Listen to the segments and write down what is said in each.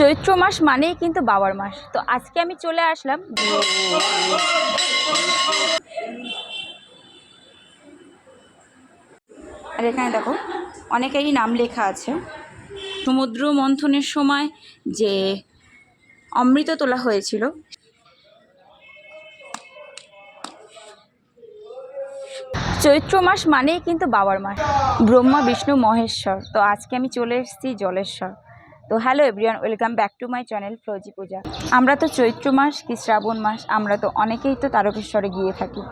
চৈত্র মাস মানেই কিন্তু বাবার মাস। তো আজকে আমি চলে আসলাম। আর এখানে দেখো, অনেকেরই নাম লেখা আছে। সমুদ্র মন্থনের সময় যে অমৃত তোলা হয়েছিল, চৈত্র মাস মানেই কিন্তু বাবার মাস। ব্রহ্মা, বিষ্ণু, মহেশ্বর। তো আজকে আমি চলে এসেছি জলেশ্বর। তো hello everyone, welcome back to my channel ফ্রোজি পূজা। আমরা তো চৈত্র মাস কি শ্রাবণ মাস, আমরা তো অনেকেই তো তারকেশ্বরে গিয়ে থাকি।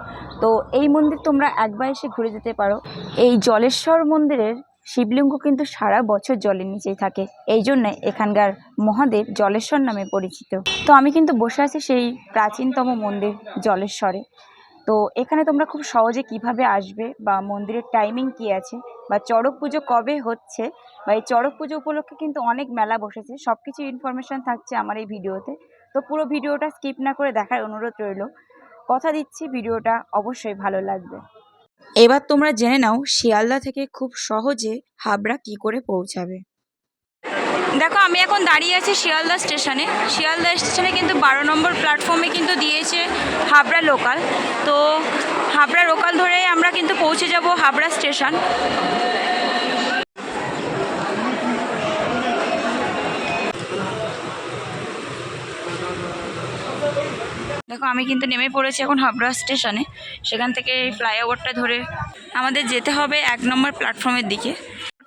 তো এই মন্দির তোমরা একবার এসে ঘুরে যেতে পারো। এই জলেশ্বর মন্দিরের শিবলিঙ্গ কিন্তু সারা বছর জলের নিচেই থাকে। এই জন্যে এখানকার মহাদেব জলেশ্বর নামে পরিচিত। তো আমি কিন্তু বসে আছি সেই প্রাচীনতম মন্দির জলেশ্বরে। তো এখানে তোমরা খুব সহজে কীভাবে আসবে বা মন্দিরের টাইমিং কি আছে বা চড়ক পুজো কবে হচ্ছে বা এই চড়ক পুজো উপলক্ষে কিন্তু অনেক মেলা বসেছে সব কিছু ইনফরমেশান থাকছে আমার এই ভিডিওতে। তো পুরো ভিডিওটা স্কিপ না করে দেখার অনুরোধ রইল। কথা দিচ্ছি ভিডিওটা অবশ্যই ভালো লাগবে। এবার তোমরা জেনে নাও শিয়ালদা থেকে খুব সহজে হাবড়া কি করে পৌঁছাবে। দেখো, আমি এখন দাঁড়িয়ে আছি শিয়ালদা স্টেশনে। শিয়ালদা স্টেশনে কিন্তু বারো নম্বর প্ল্যাটফর্মে কিন্তু দিয়েছে হাবড়া লোকাল তো হাবড়া লোকাল ধরে আমরা কিন্তু পৌঁছে যাব হাবড়া স্টেশন। দেখো, আমি কিন্তু নেমে পড়েছি এখন হাবড়া স্টেশনে। সেখান থেকে এই ফ্লাইওভারটা ধরে আমাদের যেতে হবে এক নম্বর প্ল্যাটফর্মের দিকে।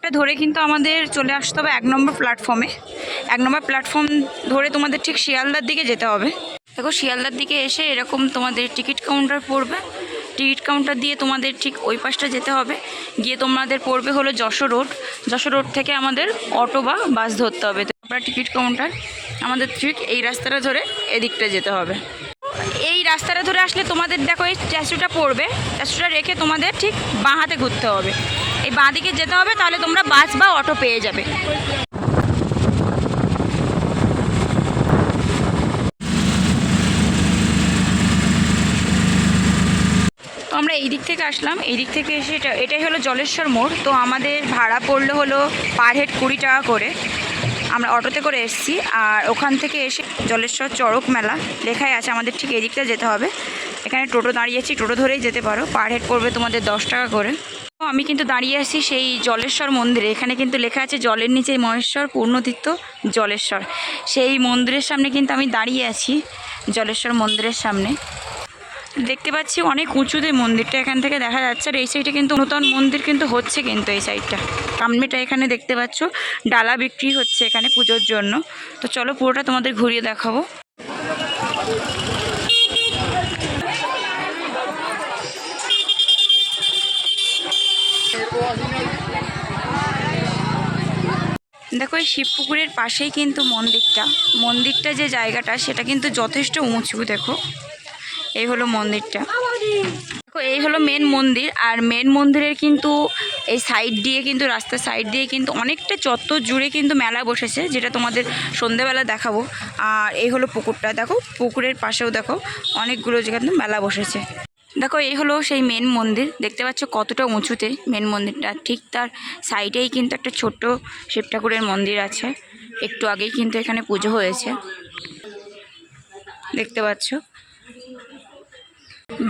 ওটা ধরে কিন্তু আমাদের চলে আসতে হবে এক নম্বর প্ল্যাটফর্মে এক নম্বর প্ল্যাটফর্ম ধরে তোমাদের ঠিক শিয়ালদার দিকে যেতে হবে। দেখো, শিয়ালদার দিকে এসে এরকম তোমাদের টিকিট কাউন্টার পড়বে। টিকিট কাউন্টার দিয়ে তোমাদের ঠিক ওই পাশটা যেতে হবে। গিয়ে তোমাদের পড়বে হলো যশোর রোড যশোর রোড থেকে আমাদের অটো বা বাস ধরতে হবে। তো আমরা টিকিট কাউন্টার আমাদের ঠিক এই রাস্তাটা ধরে এদিকটা যেতে হবে। এই রাস্তাটা ধরে আসলে তোমাদের দেখো এই স্ট্যাচুটা পড়বে। স্ট্যাচুটা রেখে তোমাদের ঠিক বাঁ হাতে ঘুরতে হবে। এই বাঁ দিকে যেতে হবে, তাহলে তোমরা বাস বা অটো পেয়ে যাবে। আমরা এই দিক থেকে আসলাম। এই দিক থেকে এসে এটা, এটাই হলো জলেশ্বর মোড়। তো আমাদের ভাড়া পড়ল হলো পার হেড কুড়ি টাকা করে। আমরা অটোতে করে এসেছি আর ওখান থেকে এসে জলেশ্বর চড়ক মেলা লেখাই আছে। আমাদের ঠিক এই দিকটা যেতে হবে। এখানে টোটো দাঁড়িয়েছি টোটো ধরেই যেতে পারো। পার হেড পড়বে তোমাদের দশ টাকা করে। আমি কিন্তু দাঁড়িয়ে আছি সেই জলেশ্বর মন্দিরে। এখানে কিন্তু লেখা আছে জলের নিচে মহেশ্বর, পূর্ণতীর্থ, জলেশ্বর। সেই মন্দিরের সামনে কিন্তু আমি দাঁড়িয়ে আছি, জলেশ্বর মন্দিরের সামনে। দেখতে পাচ্ছি অনেক উঁচুতে মন্দিরটা এখান থেকে দেখা যাচ্ছে আর এই সাইডে কিন্তু নূতন মন্দির কিন্তু হচ্ছে কিন্তু এই সাইডটা সামনেটা এখানে দেখতে পাচ্ছ, ডালা বিক্রি হচ্ছে এখানে পুজোর জন্য। তো চলো পুরোটা তোমাদের ঘুরিয়ে দেখাবো। দেখো, এই শিবপুকুরের পাশেই কিন্তু মন্দিরটা। মন্দিরটা যে জায়গাটা, সেটা কিন্তু যথেষ্ট উঁচু, দেখো। এই হলো মন্দিরটা। দেখো, এই হলো মেন মন্দির, আর মেন মন্দিরের কিন্তু এই সাইড দিয়ে কিন্তু, রাস্তার সাইড দিয়ে কিন্তু অনেকটা চত্বর জুড়ে কিন্তু মেলা বসেছে, যেটা তোমাদের সন্ধেবেলা দেখাবো। আর এই হলো পুকুরটা, দেখো, পুকুরের পাশেও দেখো, অনেকগুলো যেখানে মেলা বসেছে। দেখো, এই হলো সেই মেন মন্দির। দেখতে পাচ্ছ কতটা উঁচুতে মেন মন্দিরটা। ঠিক তার সাইডেই কিন্তু একটা ছোট্ট শিব ঠাকুরের মন্দির আছে। একটু আগেই কিন্তু এখানে পুজো হয়েছে। দেখতে পাচ্ছ?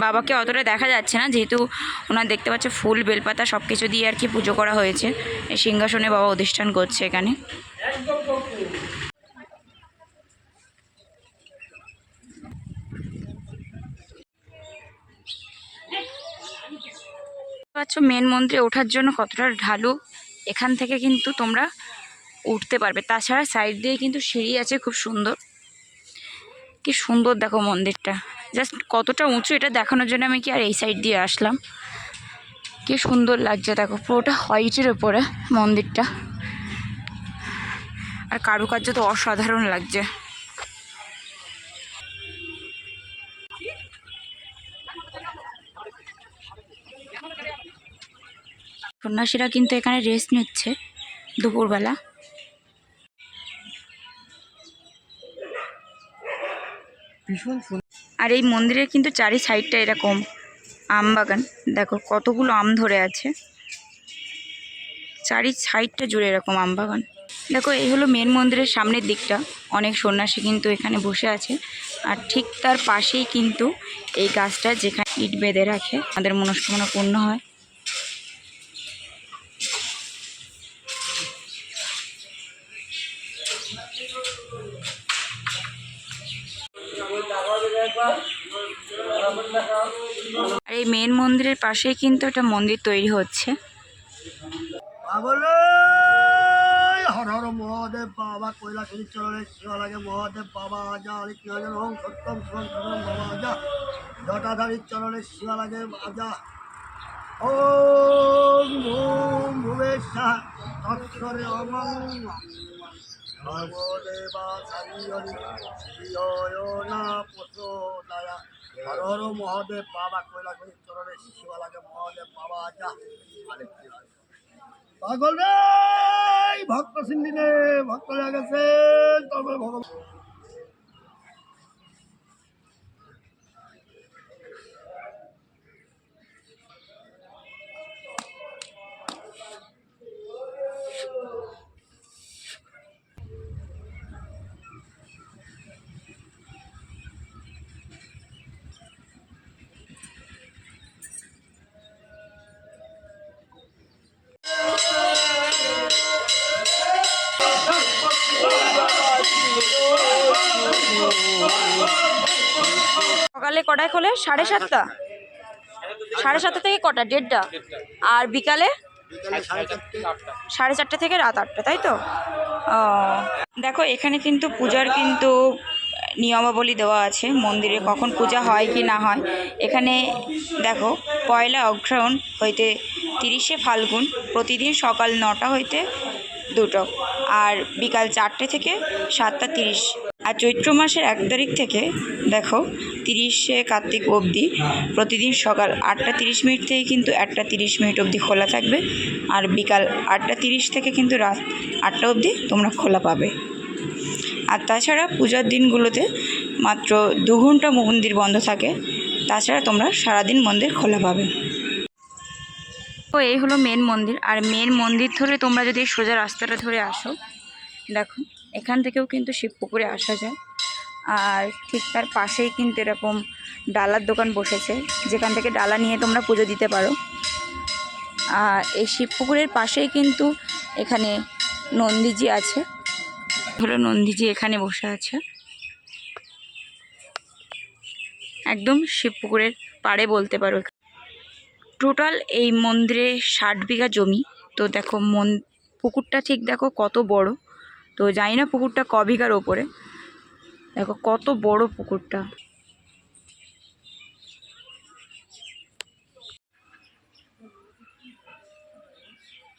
বাবাকে অতটা দেখা যাচ্ছে না, যেহেতু ওনার দেখতে পাচ্ছ ফুল, বেলপাতা সব কিছু দিয়ে আর কি পুজো করা হয়েছে। সিংহাসনে বাবা অধিষ্ঠান করছে এখানে। পাচ্ছ মেন মন্দিরে ওঠার জন্য কতটা ঢালু, এখান থেকে কিন্তু তোমরা উঠতে পারবে। তাছাড়া সাইড দিয়ে কিন্তু সিঁড়ি আছে খুব সুন্দর। কি সুন্দর দেখো মন্দিরটা। জাস্ট কতটা উঁচু এটা দেখানোর জন্য আমি কি আর এই সাইড দিয়ে আসলাম। কি সুন্দর লাগছে দেখো, পুরোটা হোয়াইটের ওপরে মন্দিরটা। আর কারুকার্য তো অসাধারণ লাগছে। সন্ন্যাসীরা কিন্তু এখানে রেস্ট নিচ্ছে দুপুরবেলা। আর এই মন্দিরের কিন্তু চারি সাইডটা এরকম আম বাগান। দেখো কতগুলো আম ধরে আছে। চারি সাইডটা জুড়ে এরকম আম বাগান। দেখো এই হলো মেন মন্দিরের সামনের দিকটা। অনেক সন্ন্যাসী কিন্তু এখানে বসে আছে। আর ঠিক তার পাশেই কিন্তু এই গাছটা যেখানে ইট বেঁধে রাখে আমাদের মনস্কামনা পূর্ণ হয় আর এই মেন মন্দিরের পাশেই কিন্তু একটা মন্দির তৈরি হচ্ছে। হর হর মহাদেব বাবা চরণে মহাদেব বাবা বাবা। ওম সারিয়রি শ্রিয় না প্রচোদয়া হর হর মহাদেব, বাবা কৈলাসী চরণে শিবালাগে মহাদেব, বাবা হাজার পাগল রে ভক্ত সিন্ধি রে, ভক্ত হয়ে গেছে তারপরে ভগবান সকালে কটায় খোলে? সাড়ে সাতটা? সাড়ে সাতটা থেকে কটা? দেড়টা? আর বিকালে? সাড়ে চারটে থেকে রাত আটটা, তাই তো? দেখো, এখানে কিন্তু পূজার কিন্তু নিয়মাবলী দেওয়া আছে মন্দিরে, কখন পূজা হয় কি না হয়। এখানে, দেখো, পয়লা অগ্রহণ হইতে তিরিশে ফাল্গুন, প্রতিদিন সকাল নটা হইতে দুটো। আর বিকাল চারটে থেকে সাতটা তিরিশ। আর চৈত্র মাসের এক তারিখ থেকে, দেখো, তিরিশে কার্তিক অবধি প্রতিদিন সকাল আটটা তিরিশ মিনিট থেকে কিন্তু একটা তিরিশ মিনিট অবধি খোলা থাকবে। আর বিকাল আটটা তিরিশ থেকে কিন্তু রাত আটটা অবধি তোমরা খোলা পাবে। আর তাছাড়া পূজার দিনগুলোতে মাত্র দু ঘণ্টা মন্দির বন্ধ থাকে। তাছাড়া তোমরা সারাদিন মন্দির খোলা পাবে। তো এই হলো মেন মন্দির। আর মেন মন্দির ধরে তোমরা যদি সোজা রাস্তাটা ধরে আসো, দেখো, এখান থেকেও কিন্তু শিবপুকুরে আসা যায়। আর ঠিক তার পাশেই কিন্তু এরকম ডালার দোকান বসেছে, যেখান থেকে ডালা নিয়ে তোমরা পুজো দিতে পারো। আর এই শিবপুকুরের পাশেই কিন্তু এখানে নন্দীজি আছে। হলো নন্দীজি এখানে বসে আছে। একদম শিবপুকুরের পাড়ে বলতে পারো। টোটাল এই মন্দিরে ষাট বিঘা জমি। তো দেখো মন, পুকুরটা ঠিক দেখো কত বড়। তো জানি না পুকুরটা ক বিঘার ওপরে। দেখো কত বড় পুকুরটা।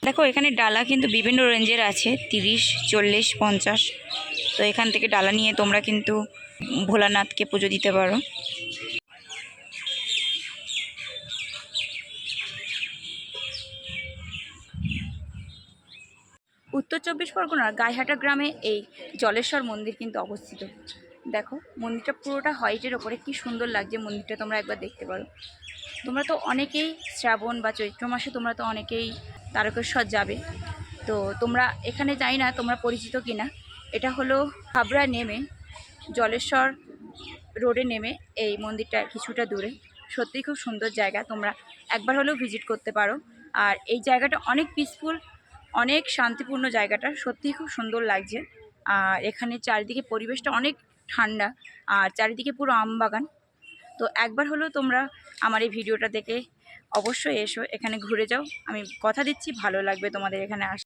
দেখো এখানে ডালা কিন্তু বিভিন্ন রেঞ্জের আছে, তিরিশ, চল্লিশ, পঞ্চাশ। তো এখান থেকে ডালা নিয়ে তোমরা কিন্তু ভোলানাথকে পুজো দিতে পারো। উত্তর চব্বিশ পরগনার গাইহাটা গ্রামে এই জলেশ্বর মন্দির কিন্তু অবস্থিত। দেখো, মন্দিরটা পুরোটা হোয়াইটের ওপরে। কি সুন্দর লাগছে মন্দিরটা, তোমরা একবার দেখতে পারো। তোমরা তো অনেকেই শ্রাবণ বা চৈত্র মাসে তোমরা তো অনেকেই তারকেশ্বর যাবে। তো তোমরা এখানে যাই না, তোমরা পরিচিত কি না এটা হলো হাবড়া নেমে, জলেশ্বর রোডে নেমে এই মন্দিরটা কিছুটা দূরে। সত্যিই খুব সুন্দর জায়গা, তোমরা একবার হলেও ভিজিট করতে পারো। আর এই জায়গাটা অনেক পিসফুল অনেক শান্তিপূর্ণ জায়গাটা, সত্যিই খুব সুন্দর লাগছে। আর এখানে চারিদিকে পরিবেশটা অনেক ঠান্ডা, আর চারিদিকে পুরো আম বাগান। তো একবার হলেও তোমরা আমার এই ভিডিওটা দেখে অবশ্যই এসো, এখানে ঘুরে যাও। আমি কথা দিচ্ছি, ভালো লাগবে তোমাদের এখানে আস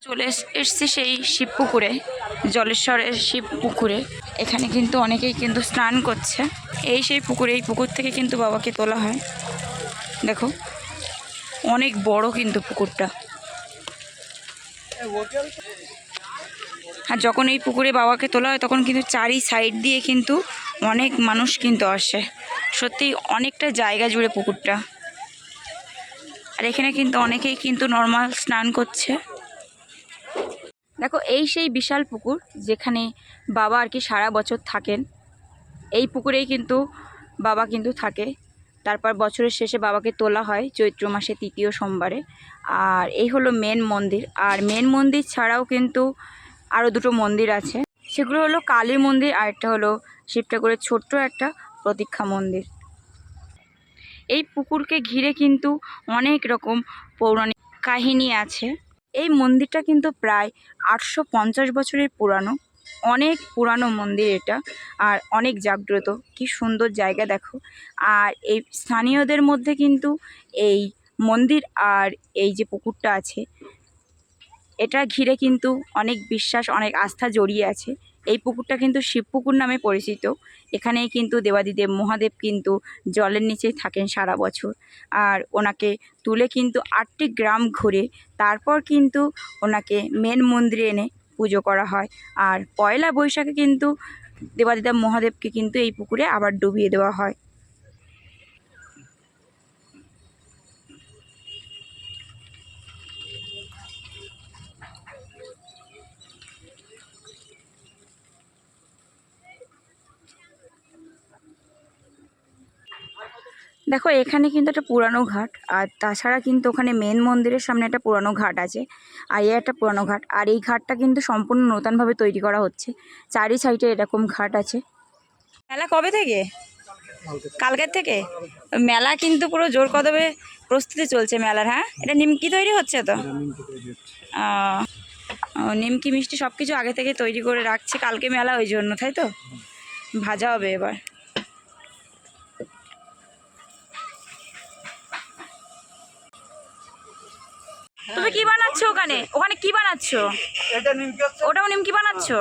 চলে এস- এসছি সেই শিব পুকুরে জলেশ্বরের শিব পুকুরে এখানে কিন্তু অনেকেই কিন্তু স্নান করছে। এই সেই পুকুরে, এই পুকুর থেকে কিন্তু বাবাকে তোলা হয়। দেখো, অনেক বড় কিন্তু পুকুরটা। আর যখন এই পুকুরে বাবাকে তোলা হয়, তখন কিন্তু চারি সাইড দিয়ে কিন্তু অনেক মানুষ কিন্তু আসে। সত্যি অনেকটা জায়গা জুড়ে পুকুরটা। আর এখানে কিন্তু অনেকেই কিন্তু নর্মাল স্নান করছে। দেখো, এই সেই বিশাল পুকুর যেখানে বাবা আর কি সারা বছর থাকেন। এই পুকুরেই কিন্তু বাবা কিন্তু থাকে। তারপর বছরের শেষে বাবাকে তোলা হয় চৈত্র মাসে তৃতীয় সোমবারে। আর এই হলো মেন মন্দির। আর মেন মন্দির ছাড়াও কিন্তু আরও দুটো মন্দির আছে। সেগুলো হলো কালী মন্দির আর একটা হলো শিব ঠাকুরের ছোট্ট একটা প্রতীক্ষা মন্দির। এই পুকুরকে ঘিরে কিন্তু অনেক রকম পৌরাণিক কাহিনী আছে। এই মন্দিরটা কিন্তু প্রায় আটশো পঞ্চাশ বছরের পুরানো। অনেক পুরানো মন্দির এটা আর অনেক জাগ্রত। কি সুন্দর জায়গা দেখো। আর এই স্থানীয়দের মধ্যে কিন্তু এই মন্দির আর এই যে পুকুরটা আছে, এটা ঘিরে কিন্তু অনেক বিশ্বাস, অনেক আস্থা জড়িয়ে আছে। এই পুকুরটা কিন্তু শিব পুকুর নামে পরিচিত। এখানেই কিন্তু দেবাদিদেব মহাদেব কিন্তু জলের নিচে থাকেন সারা বছর। আর ওনাকে তুলে কিন্তু আটটি গ্রাম ঘুরে তারপর কিন্তু ওনাকে মেন মন্দিরে এনে পুজো করা হয়। আর পয়লা বৈশাখে কিন্তু দেবাদিদেব মহাদেবকে কিন্তু এই পুকুরে আবার ডুবিয়ে দেওয়া হয়। দেখো এখানে কিন্তু একটা পুরানো ঘাট আর তাছাড়া কিন্তু ওখানে মেন মন্দিরের সামনে একটা পুরানো ঘাট আছে আর এ একটা পুরানো ঘাট আর এই ঘাটটা কিন্তু সম্পূর্ণ নতুনভাবে তৈরি করা হচ্ছে। চারি সাইডে এরকম ঘাট আছে। মেলা কবে থেকে? কালকের থেকে? মেলা কিন্তু পুরো জোর কদমে প্রস্তুতি চলছে মেলার হ্যাঁ? এটা নিমকি তৈরি হচ্ছে তো? ও, নিমকি মিষ্টি সব কিছু আগে থেকে তৈরি করে রাখছে কালকে মেলা ওই জন্য তাই তো? ভাজা হবে এবার। তুমি কি বানাচ্ছো ওখানে? ওখানে কি বানাচ্ছো? ওটাও নিমকি বানাচ্ছো?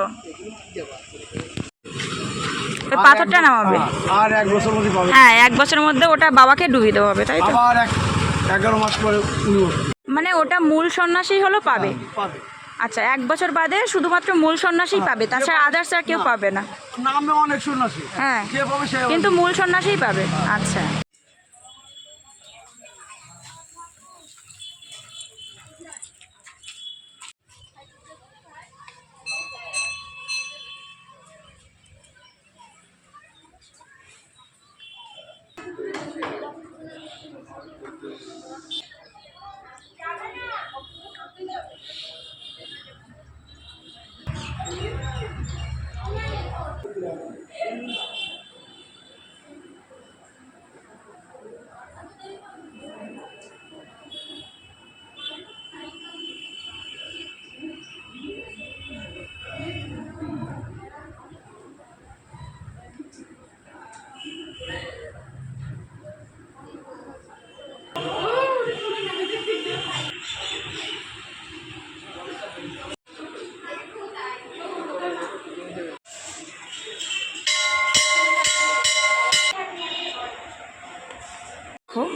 ওই পাথরটা নামাবে। আর এক বছর মধ্যে হ্যাঁ এক বছরের মধ্যে ওটা বাবাকে ডুবিয়ে দেওয়া হবে তাই তো? আবার এগারো মাস পরে মানে ওটা মূল সন্ন্যাসী হলো পাবে? পাবে। আচ্ছা এক বছর বাদে শুধুমাত্র মূল সন্ন্যাসী পাবে তাছাড়া আদার্স আর কেউ পাবে না। নামে অনেক সন্ন্যাসী। হ্যাঁ কিন্তু মূল সন্ন্যাসীই পাবে। আচ্ছা।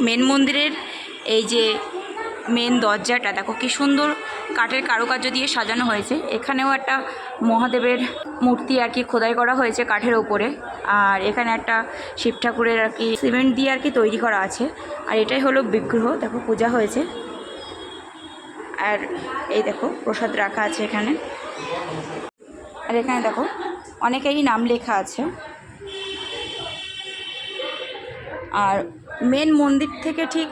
মেন মন্দিরের এই যে মেন দরজাটা, দেখো কি সুন্দর কাঠের কারুকার্য দিয়ে সাজানো হয়েছে। এখানেও একটা মহাদেবের মূর্তি আর কি খোদাই করা হয়েছে কাঠের ওপরে। আর এখানে একটা শিব ঠাকুরের আর কি সিমেন্ট দিয়ে আর কি তৈরি করা আছে। আর এটাই হলো বিগ্রহ, দেখো পূজা হয়েছে। আর এই দেখো, প্রসাদ রাখা আছে এখানে। আর এখানে দেখো, অনেকেরই নাম লেখা আছে। আর মেন মন্দির থেকে ঠিক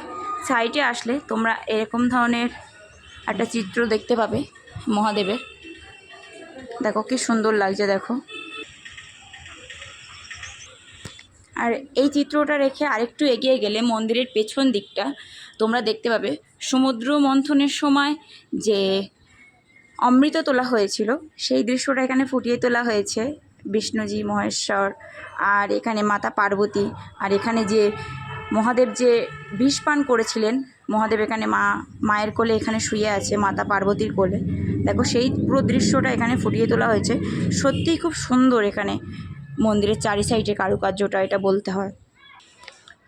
সাইডে আসলে তোমরা এরকম ধরনের একটা চিত্র দেখতে পাবে মহাদেবের। দেখো কি সুন্দর লাগছে, দেখো। আর এই চিত্রটা রেখে আরেকটু এগিয়ে গেলে মন্দিরের পেছন দিকটা তোমরা দেখতে পাবে। সমুদ্র মন্থনের সময় যে অমৃত তোলা হয়েছিল, সেই দৃশ্যটা এখানে ফুটিয়ে তোলা হয়েছে। বিষ্ণুজি, মহেশ্বর, আর এখানে মাতা পার্বতী, আর এখানে যে মহাদেব যে বিষ পান করেছিলেন, মহাদেব এখানে মা, মায়ের কোলে এখানে শুয়ে আছে, মাতা পার্বতীর কোলে। দেখো সেই পুরো দৃশ্যটা এখানে ফুটিয়ে তোলা হয়েছে। সত্যিই খুব সুন্দর এখানে মন্দিরের চারি সাইডে কারুকার্যটা এটা বলতে হয়।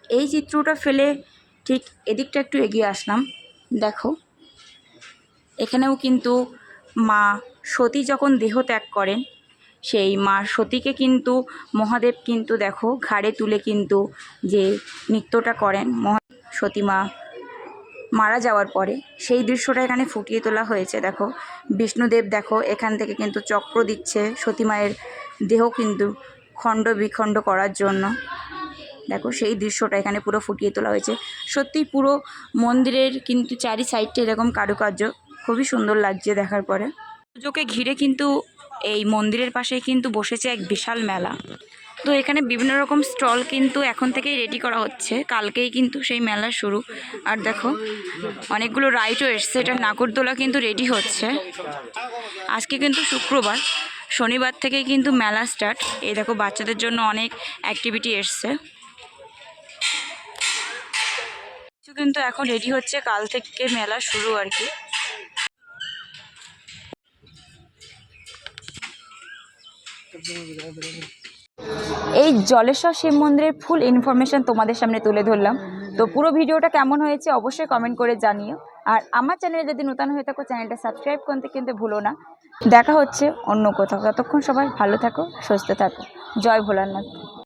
এই চিত্রটা ফেলে ঠিক এদিকটা একটু এগিয়ে আসলাম। দেখো, এখানেও কিন্তু মা সতী যখন দেহ ত্যাগ করেন সেই মা সতীকে কিন্তু, মহাদেব কিন্তু দেখো, ঘাড়ে তুলে কিন্তু যে নৃত্যটা করেন, মহা সতী মা মারা যাওয়ার পরে সেই দৃশ্যটা এখানে ফুটিয়ে তোলা হয়েছে, দেখো। বিষ্ণুদেব দেখো, এখান থেকে কিন্তু চক্র দিচ্ছে সতীমায়ের দেহ কিন্তু খণ্ড বিখণ্ড করার জন্য। দেখো, সেই দৃশ্যটা এখানে পুরো ফুটিয়ে তোলা হয়েছে। সত্যিই পুরো মন্দিরের কিন্তু চারি সাইডটা এরকম কারুকার্য, খুবই সুন্দর লাগছে দেখার পরে। পুজোকে ঘিরে কিন্তু এই মন্দিরের পাশেই কিন্তু বসেছে এক বিশাল মেলা। তো এখানে বিভিন্ন রকম স্টল কিন্তু এখন থেকেই রেডি করা হচ্ছে। কালকেই কিন্তু সেই মেলা শুরু। আর দেখো, অনেকগুলো রাইডও এসছে। এটা নাগরদোলা কিন্তু রেডি হচ্ছে। আজকে কিন্তু শুক্রবার। শনিবার থেকেই কিন্তু মেলা স্টার্ট এই দেখো, বাচ্চাদের জন্য অনেক অ্যাক্টিভিটি এসছে। কিন্তু এখন রেডি হচ্ছে কাল থেকে মেলা শুরু আর কি। এই জলেশ্বর শিব মন্দিরের ফুল ইনফরমেশন তোমাদের সামনে তুলে ধরলাম। তো পুরো ভিডিওটা কেমন হয়েছে অবশ্যই কমেন্ট করে জানিও। আর আমার চ্যানেলে যদি নতুন হয়ে থাকো চ্যানেলটা সাবস্ক্রাইব করতে কিন্তু ভুলো না। দেখা হচ্ছে অন্য কোথাও। ততক্ষণ সবাই ভালো থাকো, সুস্থ থাকো। জয় ভোলানাথ।